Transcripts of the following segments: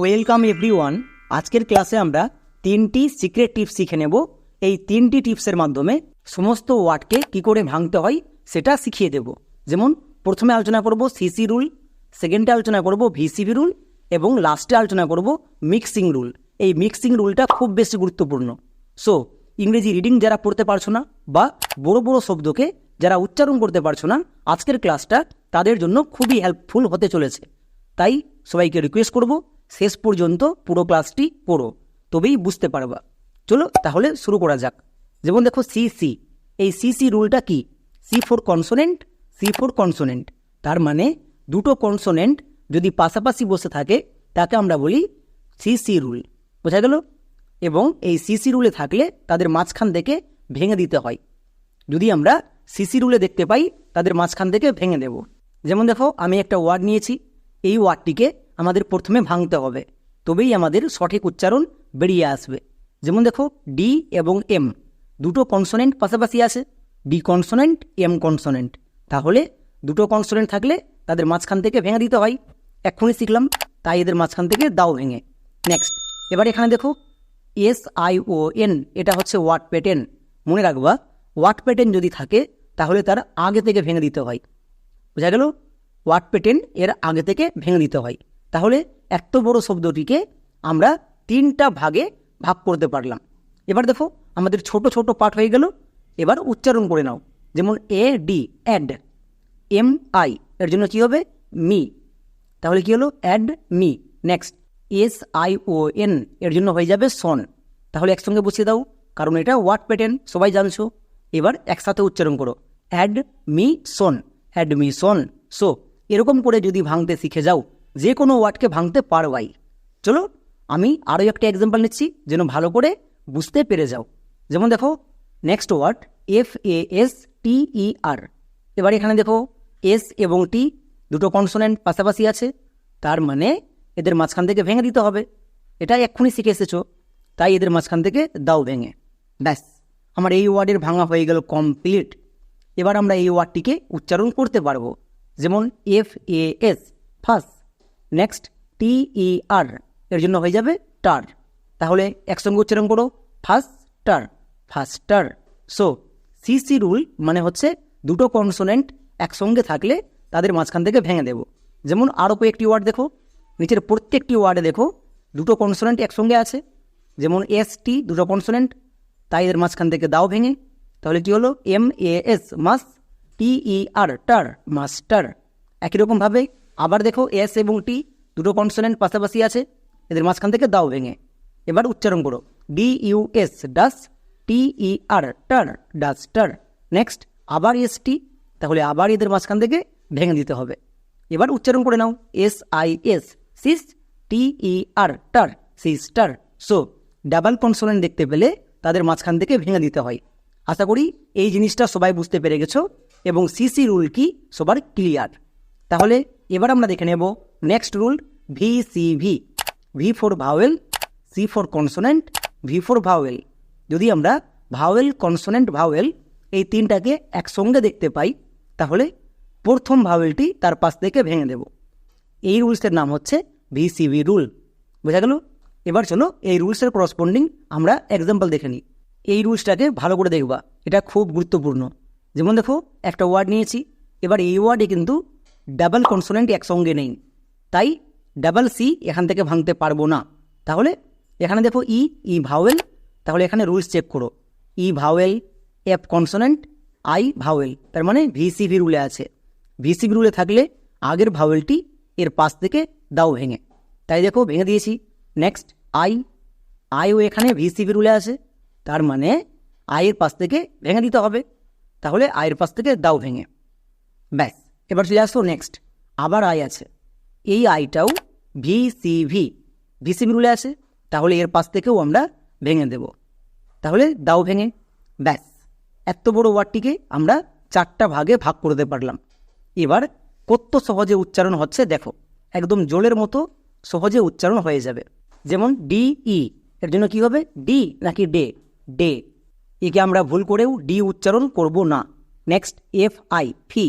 Welcome everyone. আজকের ক্লাসে আমরা তিনটি সিক্রেট টিপস শিখে নেব। এই তিনটি টিপসের মাধ্যমে সমস্ত ওয়ার্ডকে কি করে ভাঙতে হয় সেটা শিখিয়ে দেব। যেমন, প্রথমে আলোচনা করব সিসি রুল, সেকেন্ডে আলোচনা করব ভিসিবি রুল, এবং লাস্টে আলোচনা করব মিক্সিং রুল। এই মিক্সিং রুলটা খুব বেশি গুরুত্বপূর্ণ। সো, ইংরেজি রিডিং যারা পড়তে পারছ না, বা বড় বড় শব্দকে যারা উচ্চারণ করতে পারছ না, আজকের ক্লাসটা তাদের জন্য খুবই হেল্পফুল হতে চলেছে। তাই সবাইকে রিকোয়েস্ট করব শেষ পর্যন্ত পুরো ক্লাসটি পড়ো। তবেই বুঝতে পারবা। চলো তাহলে শুরু করা যাক। যেমন দেখো সি সি এই সি সি রুলটা কি? C for consonant C for consonant তার মানে দুটো কনসোনেন্ট যদি পাশাপাশি বসে থাকে, তাকে আমরা বলি সি সি রুল বোঝা গেল? এবং এই সিসি রুলে থাকলে তাদের মাঝখান থেকে ভেঙে দিতে হয়। যদি আমরা সিসি রুলে দেখতে পাই, তাদের মাঝখান থেকে ভেঙে দেব। যেমন দেখো, আমি একটা ওয়ার্ড নিয়েছি। এই ওয়ার্ডটিকে আমাদের প্রথমে ভাঙতে হবে। তবেই আমাদের সঠিক উচ্চারণ বেরিয়ে আসবে। যেমন দেখো ডি এবং এম দুটো কনসোনেন্ট পাশাপাশি আছে। ডি কনসোনেন্ট এম কনসোনেন্ট তাহলে দুটো কনসোনেন্ট থাকলে তাদের মাঝখান থেকে ভেঙে দিতে হয়। এক্ষুনি শিখলাম, তাই এদের মাঝখান থেকে দাও ভেঙে। নেক্সট এবার এখানে দেখো এস আই ও এন এটা হচ্ছে ওয়াট প্যাটার্ন মনে রাখবা ওয়াট প্যাটার্ন যদি থাকে, তাহলে তার আগে থেকে ভেঙে দিতে হয়। বোঝা গেল? ওয়াট প্যাটার্ন এর আগে থেকে ভেঙে দিতে হয়। তাহলে এত বড় শব্দটিকে আমরা তিনটা ভাগে ভাগ করতে পারলাম। এবার দেখো, আমাদের ছোট ছোট পার্ট হয়ে গেল। এবার উচ্চারণ করে নাও। যেমন A, D, ad, M, I, এর জন্য কী হবে? মি। তাহলে কি হলো? Ad, mi. Next, S, I, O, N, এর জন্য হয়ে যাবে সন। তাহলে একসঙ্গে বসিয়ে দাও, কারণ এটা ওয়ার্ড প্যাটার্ন, সবাই জানছো। এবার একসাথে উচ্চারণ করো। Ad, mi, son. Ad, mi, son. So, এরকম করে যদি ভাঙতে শিখে যাও যে কোনো ওয়ার্ডকে ভাঙতে পারবাই চলো, আমি আরও একটা এক্সাম্পল নিচ্ছি, যেন ভালো করে বুঝতে পেরে যাও। যেমন দেখো next word F A S T E R এবার এখানে দেখো এস এবং টি দুটো কনসোনেন্ট পাশাপাশি আছে, তার মানে এদের মাঝখান থেকে ভেঙে দিতে হবে। এটা এক্ষুনি শিখে এসেছ, তাই এদের মাঝখান থেকে দাও ভেঙে। ব্যাস, আমার এই ওয়ার্ডের ভাঙা হয়ে গেল কমপ্লিট এবার আমরা এই ওয়ার্ডটিকে উচ্চারণ করতে পারব, যেমন F A S first next T E R এর জন্য হয়ে যাবে টার তাহলে একসঙ্গে উচ্চারণ করো ফার্স্ট টার ফাস্টার সো সিসি রুল মানে হচ্ছে দুটো কনসোনেন্ট একসঙ্গে থাকলে তাদের মাঝখান থেকে ভেঙে দেব। যেমন আরও কয়েকটি ওয়ার্ড দেখো, নিচের প্রত্যেকটি ওয়ার্ডে দেখো, দুটো কনসোনেন্ট একসঙ্গে আছে। যেমন এস টি দুটো কনসোনেন্ট তাই এদের মাঝখান থেকে দাও ভেঙে। তাহলে কী হলো? M A S mass T E R টার মাস্টার একই রকমভাবে আবার দেখো এস এবং টি দুটো কনসোনেন্ট পাশাপাশি আছে, এদের মাঝখান থেকে দাও ভেঙে। এবার উচ্চারণ করো। D U S dus, T E R ter duster next, আবার এস টি, তাহলে আবার এদের মাঝখান থেকে ভেঙে দিতে হবে। এবার উচ্চারণ করে নাও। S I S, sis, T E R ter sister so, double consonant দেখতে পেলে তাদের মাঝখান থেকে ভেঙে দিতে হয়। আশা করি এই জিনিসটা সবাই বুঝতে পেরে গেছো, এবং সিসি রুল কি সবার ক্লিয়ার। তাহলে এবার আমরা দেখে নেব next rule V C V V for vowel C for consonant V for vowel যদি আমরা ভাওয়েল কনসোনেন্ট ভাওয়েল এই তিনটাকে একসঙ্গে দেখতে পাই, তাহলে প্রথম ভাওয়েলটি তার পাশ থেকে ভেঙে দেব। এই রুলসের নাম হচ্ছে ভিসিভি রুল বোঝা গেল? এবার চলো এই রুলসের করসপন্ডিং আমরা এক্সাম্পল দেখে নিই। এই রুলসটাকে ভালো করে দেখবা। এটা খুব গুরুত্বপূর্ণ। যেমন দেখো, একটা ওয়ার্ড নিয়েছি। এবার এই ওয়ার্ডে কিন্তু ডাবল কনসোনেন্ট একসঙ্গে নেই। তাই ডাবল সি এখান থেকে ভাঙতে পারব না। তাহলে এখানে দেখো ই ই ভাওয়েল। তাহলে এখানে রুলস চেক করো। E vowel, F consonant, I vowel. তার মানে ভিসিভি রুলে আছে। ভিসিভি রুলে থাকলে আগের ভাওয়েলটি এর পাশ থেকে দাও ভেঙে। তাই দেখো ভেঙে দিয়েছি। Next, I. আইও এখানে ভিসিভি রুলে আছে। তার মানে আয়ের পাশ থেকে ভেঙে দিতে হবে। তাহলে আয়ের পাশ থেকে দাও ভেঙে। ব্যাস। এবার চলে আসো নেক্সট আবার আয় আছে। এই আইটাও ভিসিভি ভিসিভি রুলে আছে, তাহলে এর পাশ থেকেও আমরা ভেঙে দেব। তাহলে দাও ভেঙে, ব্যাস। এত বড় ওয়ার্ডটিকে আমরা চারটা ভাগে ভাগ করতে পারলাম। এবার কত সহজে উচ্চারণ হচ্ছে দেখো, একদম জলের মতো সহজে উচ্চারণ হয়ে যাবে। যেমন ডি ই এর জন্য কি হবে? ডি নাকি ডে ডে একে আমরা ভুল করেও ডি উচ্চারণ করব না। Next F I fi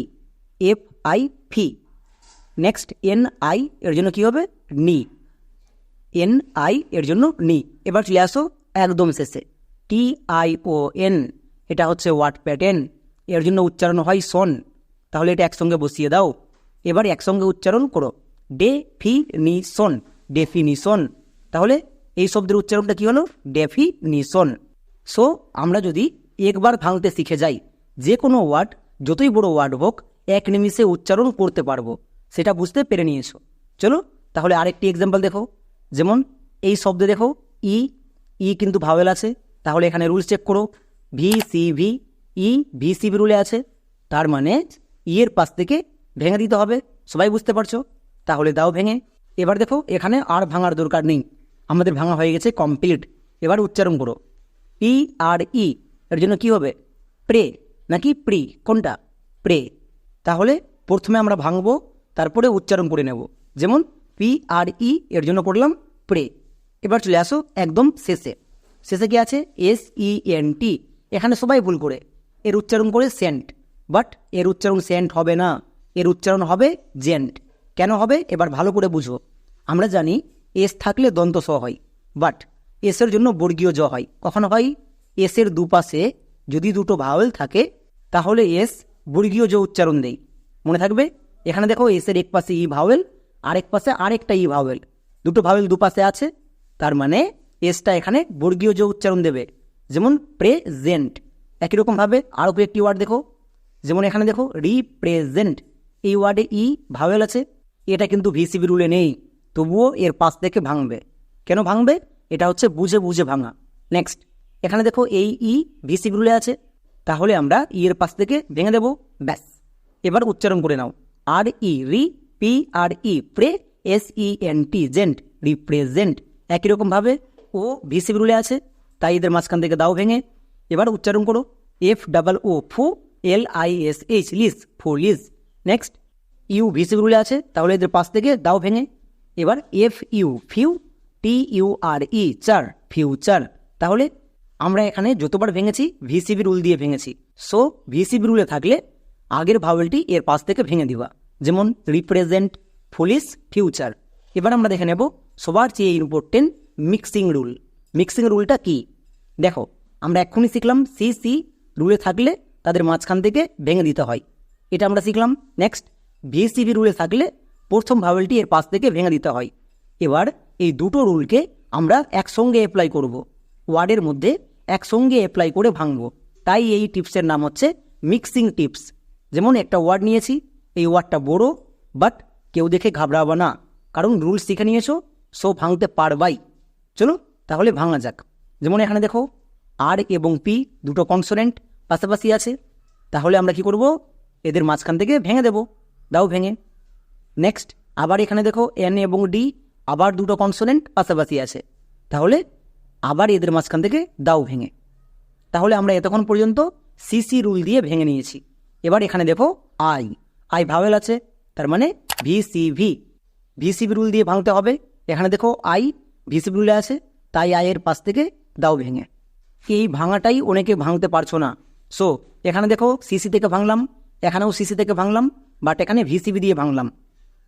F I fi next N I এর জন্য কি হবে? নি এন আই এর জন্য নি এবার চলে আসো একদম শেষে। টি আই ও এন এটা হচ্ছে ওয়ার্ড প্যাটার্ন এর জন্য উচ্চারণ হয় সন তাহলে এটা একসঙ্গে বসিয়ে দাও। এবার একসঙ্গে উচ্চারণ করো। ডেফিনিশন ডেফিনিশন তাহলে এই শব্দের উচ্চারণটা কি হলো? ডেফিনিশন সো আমরা যদি একবার ভাঙতে শিখে যাই, যে কোনো ওয়ার্ড যতই বড় ওয়ার্ড হোক এক নিমিষে উচ্চারণ করতে পারব। সেটা বুঝতে পেরে নিয়েছো। চলো, তাহলে আরেকটি এক্সাম্পল দেখো। যেমন, এই শব্দে দেখো, ই ই কিন্তু ভাওয়েল আছে। তাহলে এখানে রুলস চেক করো। V C V E V C V রুলে আছে। তার মানে ই এর পাশ থেকে ভেঙে দিতে হবে। সবাই বুঝতে পারছ? তাহলে দাও ভেঙে। এবার দেখো, এখানে আর ভাঙার দরকার নেই। আমাদের ভাঙা হয়ে গেছে কমপ্লিট এবার উচ্চারণ করো। পি আর ই এর জন্য কি হবে? প্রে নাকি প্রি কোনটা? প্রে তাহলে প্রথমে আমরা ভাঙবো, তারপরে উচ্চারণ করে নেব। যেমন পি আর ই, এর জন্য পড়লাম প্রে। এবার চলে আসো একদম শেষে। শেষে কি আছে? S, E, N, T. এখানে সবাই ভুল করে। এর উচ্চারণ করে সেন্ট। বাট এর উচ্চারণ সেন্ট হবে না। এর উচ্চারণ হবে জেন্ট। কেন হবে? এবার ভালো করে বুঝো। আমরা জানি এস থাকলে দন্ত স হয়, বাট এসের জন্য বর্গীয় জ হয়। কখনো হয়? এসের দুপাশে যদি দুটো ভাওয়েল থাকে, তাহলে এস বর্গীয় জ উচ্চারণ দেই, মনে থাকবে? এখানে দেখো এসের এক পাশে ই ভাওয়েল, আরেক পাশে আরেকটা ই ভাওয়েল। দুটো ভাওয়েল দুপাশে আছে, তার মানে এসটা এখানে বর্গীয় জ উচ্চারণ দেবে, যেমন প্রেজেন্ট। একই রকমভাবে আরও একটি ওয়ার্ড দেখো। যেমন এখানে দেখো, রিপ্রেজেন্ট। এই ওয়ার্ডে ই ভাওয়েল আছে, এটা কিন্তু ভিসিবি রুলে নেই, তবুও এর পাশ থেকে ভাঙবে। কেন ভাঙবে? এটা হচ্ছে বুঝে বুঝে ভাঙা। নেক্সট, এখানে দেখো এই ই ভিসিবি রুলে আছে তাহলে আমরা ই এর পাশ থেকে ভেঙে দেব। ব্যাস। এবার উচ্চারণ করে নাও। R E re P R E pre S E N T zent, represent. একই রকমভাবে ও ভিসিবি রুলে আছে। তাই এদের মাঝখান থেকে দাও ভেঙে। এবার উচ্চারণ করো। এফ ডাবল ও ফু এল আই এস এইচ লিস, ফু, লিস। নেক্সট ইউ ভিসিবি রুলে আছে। তাহলে এদের পাশ থেকে দাও ভেঙে। এবার F U few T U R E ture future তাহলে আমরা এখানে যতবার ভেঙেছি ভিসিবি রুল দিয়ে ভেঙেছি। সো ভিসিবি রুলে থাকলে আগের ভাওয়েলটি এর পাশ থেকে ভেঙে দিবা। যেমন রিপ্রেজেন্ট ফুলিশ ফিউচার এবার আমরা দেখে নেব সবার চেয়ে ইম্পর্টেন্ট মিক্সিং রুল মিক্সিং রুলটা কি? দেখো, আমরা এক্ষুনি শিখলাম সি সি রুলে থাকলে তাদের মাঝখান থেকে ভেঙে দিতে হয়। এটা আমরা শিখলাম। নেক্সট ভিসিবি রুলে থাকলে প্রথম ভাওয়েলটি এর পাশ থেকে ভেঙে দিতে হয়। এবার এই দুটো রুলকে আমরা একসঙ্গে অ্যাপ্লাই করব। ওয়ার্ডের মধ্যে একসঙ্গে অ্যাপ্লাই করে ভাঙবো। তাই এই টিপসের নাম হচ্ছে মিক্সিং টিপস যেমন একটা ওয়ার্ড নিয়েছি, এই ওয়ার্ডটা বড় বাট কেউ দেখে ঘাবড়াবো না। কারণ রুলস শিখে নিয়েছো সো ভাঙতে পারবাই। চলো, তাহলে ভাঙা যাক। যেমন এখানে দেখো আর এবং পি দুটো কনসোনেন্ট পাশাপাশি আছে। তাহলে আমরা কি করব? এদের মাঝখান থেকে ভেঙে দেব। দাও ভেঙে। নেক্সট আবার এখানে দেখো এন এবং ডি আবার দুটো কনসোনেন্ট পাশাপাশি আছে। তাহলে আবার এদের মাঝখান থেকে দাও ভেঙে। তাহলে আমরা এতক্ষণ পর্যন্ত সিসি রুল দিয়ে ভেঙে নিয়েছি। এবার এখানে দেখো আই আই ভাওয়েল আছে, তার মানে ভিসিভি ভিসিভি রুল দিয়ে ভাঙতে হবে। এখানে দেখো আই ভিসিভি রুলে আছে, তাই আয়ের পাশ থেকে দাও ভেঙে। এই ভাঙাটাই অনেকে ভাঙতে পারছ না। সো এখানে দেখো সিসি থেকে ভাঙলাম, এখানেও সিসি থেকে ভাঙলাম বাট এখানে ভিসিবি দিয়ে ভাঙলাম।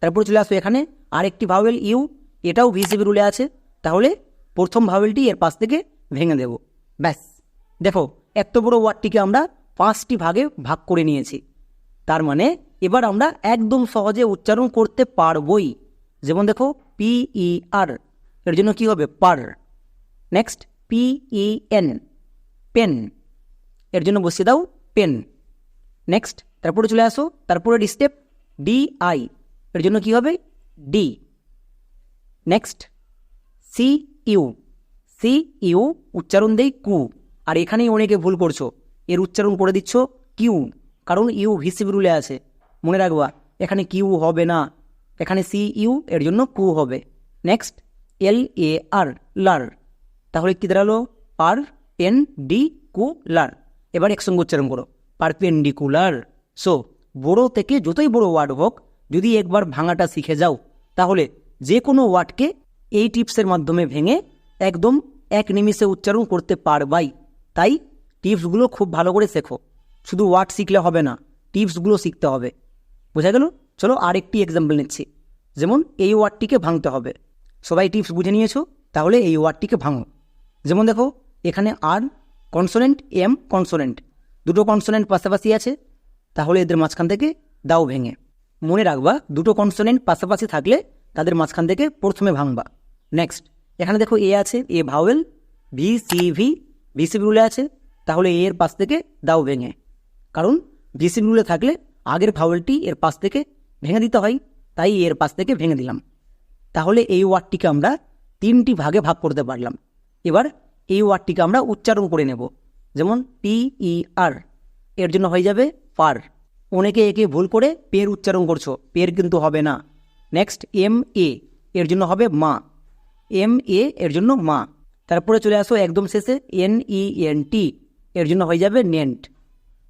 তারপর চলে আসো এখানে, আরেকটি ভাওয়েল ইউ এটাও ভিসিবি রুলে আছে। তাহলে প্রথম ভাওয়েলটি এর পাশ থেকে ভেঙে দেব। ব্যাস। দেখো, এত বড় ওয়ার্ডটিকে আমরা পাঁচটি ভাগে ভাগ করে নিয়েছি। তার মানে এবার আমরা একদম সহজে উচ্চারণ করতে পারবই। যেমন দেখো পিই আর এর জন্য কি হবে? Per. Next P E N pen. এর জন্য বসিয়ে দাও, পেন। নেক্সট, তারপরে চলে আসো তারপরে স্টেপ ডি আই এর জন্য কি হবে? D. Next, C U. C, U, উচ্চারণ দেই কু। আর এখানেই অনেকে ভুল করছ। এর উচ্চারণ করে দিচ্ছ কিউ। কারণ ইউ ভিসিবি রুলে আছে। মনে রাখবা, এখানে কিউ হবে না। এখানে সি, ইউ, এর জন্য কু হবে। নেক্সট, এল, এ, আর, লার। তাহলে কি দাঁড়াল? পার পেন ডি, কু, লার। এবার একসঙ্গে উচ্চারণ করো। পার পারপেন্ডিকুলার। সো, বড়ো থেকে যতই বড় ওয়ার্ড হোক, যদি একবার ভাঙাটা শিখে যাও, তাহলে যে কোনো ওয়ার্ডকে এই টিপসের মাধ্যমে ভেঙে একদম এক নিমিষে উচ্চারণ করতে পারবাই। তাই টিপসগুলো খুব ভালো করে শেখো। শুধু ওয়ার্ড শিখলে হবে না, টিপসগুলো শিখতে হবে। বোঝা গেল? চলো আরেকটি এক্সাম্পল নিচ্ছি। যেমন এই ওয়ার্ডটিকে ভাঙতে হবে। সবাই টিপস বুঝে নিয়েছো? তাহলে এই ওয়ার্ডটিকে ভাঙো। যেমন দেখো, এখানে আর কনসোনেন্ট এম কনসোনেন্ট দুটো কনসোনেন্ট পাশাপাশি আছে। তাহলে এদের মাঝখান থেকে দাও ভেঙে। মনে রাখবা, দুটো কনসোনেন্ট পাশাপাশি থাকলে তাদের মাঝখান থেকে প্রথমে ভাঙবা। নেক্সট এখানে দেখো এ আছে a vowel V C V VC রুলে আছে, তাহলে এ এর পাশ থেকে দাও ভেঙে। কারণ ভিসি রুলে থাকলে আগের ভাওয়েলটি এর পাশ থেকে ভেঙে দিতে হয়, তাই এর পাশ থেকে ভেঙে দিলাম। তাহলে এই ওয়ার্ডটিকে আমরা তিনটি ভাগে ভাগ করতে পারলাম। এবার এই ওয়ার্ডটিকে আমরা উচ্চারণ করে নেব। যেমন পি ই আর এর জন্য হয়ে যাবে পার। অনেকে একে ভুল করে পের উচ্চারণ করছ, পের কিন্তু হবে না। নেক্সট এম এ এর জন্য হবে মা। এম এ এর জন্য মা। তারপরে চলে আসো একদম শেষে এন ই এন টি এর জন্য হয়ে যাবে নেন্ট।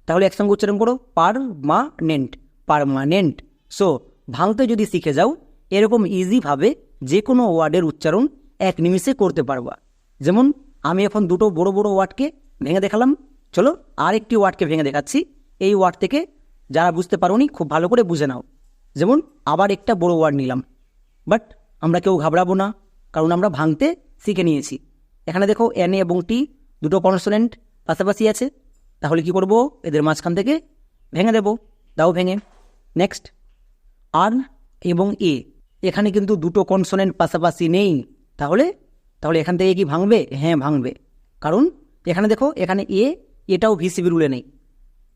তাহলে একসঙ্গে উচ্চারণ করো পার মা নেন্ট পারমানেন্ট। সো ভাঙতে যদি শিখে যাও, এরকম ইজিভাবে যে কোনো ওয়ার্ডের উচ্চারণ এক নিমিষে করতে পারবা। যেমন, আমি এখন দুটো বড় বড় ওয়ার্ডকে ভেঙে দেখালাম। চলো আর একটি ওয়ার্ডকে ভেঙে দেখাচ্ছি। এই ওয়ার্ড থেকে যারা বুঝতে পারোনি, খুব ভালো করে বুঝে নাও। যেমন, আবার একটা বড় ওয়ার্ড নিলাম। বাট, আমরা কেউ ঘাবড়াবো না। কারণ আমরা ভাঙতে শিখে নিয়েছি। এখানে দেখো এন এবং টি দুটো কনসোনেন্ট পাশাপাশি আছে। তাহলে কি করব? এদের মাঝখান থেকে ভেঙে দেব। দাও ভেঙে। নেক্সট আর এবং এ এখানে কিন্তু দুটো কনসোনেন্ট পাশাপাশি নেই। তাহলে তাহলে এখান থেকে কি ভাঙবে? হ্যাঁ ভাঙবে। কারণ এখানে দেখো, এখানে এ এটাও ভিসিবি রুলে নেই।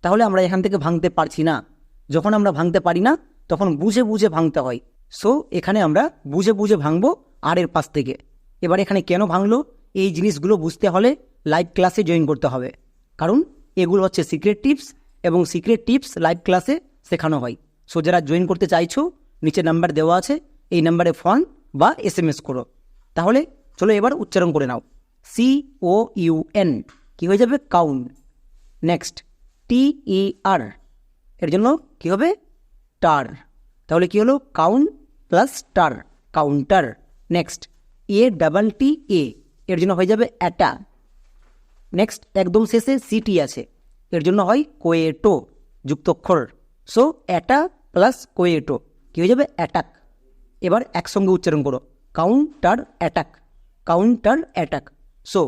তাহলে আমরা এখান থেকে ভাঙতে পারছি না। যখন আমরা ভাঙতে পারি না, তখন বুঝে বুঝে ভাঙতে হয়। সো এখানে আমরা বুঝে বুঝে ভাঙবো আর এর পাশ থেকে। এবার এখানে কেন ভাঙলো? এই জিনিসগুলো বুঝতে হলে লাইভ ক্লাসে জয়েন করতে হবে। কারণ এগুলো হচ্ছে সিক্রেট টিপস এবং সিক্রেট টিপস লাইভ ক্লাসে শেখানো হয়। সো যারা জয়েন করতে চাইছো, নিচে নাম্বার দেওয়া আছে। এই নাম্বারে ফোন বা এস এম এস করো। তাহলে চলো এবার উচ্চারণ করে নাও। সি ও ইউ এন কি হয়ে যাবে? Count next T E R এর জন্য কি হবে? টার তাহলে কি হলো? Count plus ter counter next A double T A এর জন্য হয়ে যাবে অ্যাটা নেক্সট একদম শেষে সিটি আছে, এর জন্য হয় কোয়েটো, যুক্তক্ষর। সো অ্যাটা প্লাস কোয়েটো, কী হয়ে যাবে? অ্যাটাক এবার একসঙ্গে উচ্চারণ করো। Counter attack counter attack so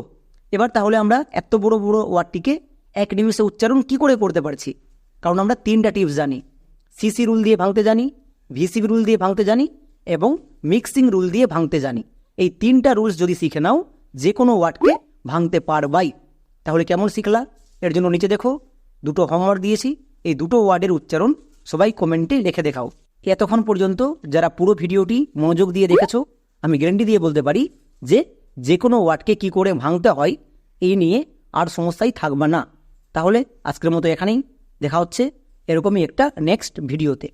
এবার তাহলে আমরা এত বড় বড় ওয়ার্ডটিকে এক নিমিষে উচ্চারণ কি করে করতে পারছি? কারণ আমরা তিনটা টিপস জানি। সিসি রুল দিয়ে ভাঙতে জানি ভিসিবি রুল দিয়ে ভাঙতে জানি এবং মিক্সিং রুল দিয়ে ভাঙতে জানি। এই তিনটা রুলস যদি শিখে নাও যে কোনো ওয়ার্ডকে ভাঙতে পারবাই। তাহলে কেমন শিখলা? এর জন্য নিচে দেখো, দুটো হোমওয়ার্ক দিয়েছি। এই দুটো ওয়ার্ডের উচ্চারণ সবাই কমেন্টে লিখে দেখাও। এতক্ষণ পর্যন্ত যারা পুরো ভিডিওটি মনোযোগ দিয়ে দেখেছ, আমি গ্যারেন্টি দিয়ে বলতে পারি যে যে কোনো ওয়ার্ডকে কি করে ভাঙতে হয়, এই নিয়ে আর সমস্যাই থাকবে না। তাহলে আজকের মতো এখানেই। দেখা হচ্ছে এরকমই একটা নেক্সট ভিডিওতে